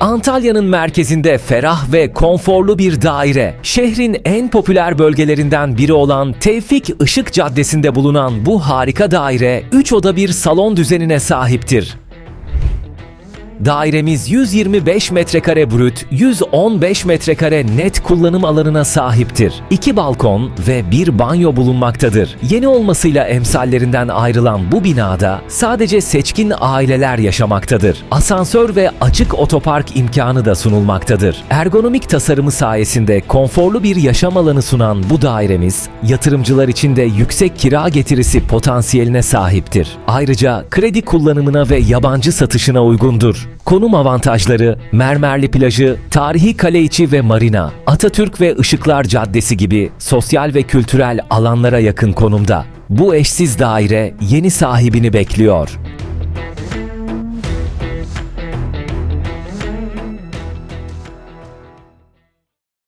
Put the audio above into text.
Antalya'nın merkezinde ferah ve konforlu bir daire. Şehrin en popüler bölgelerinden biri olan Tevfik Işık Caddesi'nde bulunan bu harika daire 3 oda bir salon düzenine sahiptir. Dairemiz 125 metrekare brüt, 115 metrekare net kullanım alanına sahiptir. İki balkon ve bir banyo bulunmaktadır. Yeni olmasıyla emsallerinden ayrılan bu binada sadece seçkin aileler yaşamaktadır. Asansör ve açık otopark imkanı da sunulmaktadır. Ergonomik tasarımı sayesinde konforlu bir yaşam alanı sunan bu dairemiz, yatırımcılar için de yüksek kira getirisi potansiyeline sahiptir. Ayrıca kredi kullanımına ve yabancı satışına uygundur. Konum avantajları, mermerli plajı, tarihi kale içi ve marina, Atatürk ve Işıklar Caddesi gibi sosyal ve kültürel alanlara yakın konumda. Bu eşsiz daire yeni sahibini bekliyor.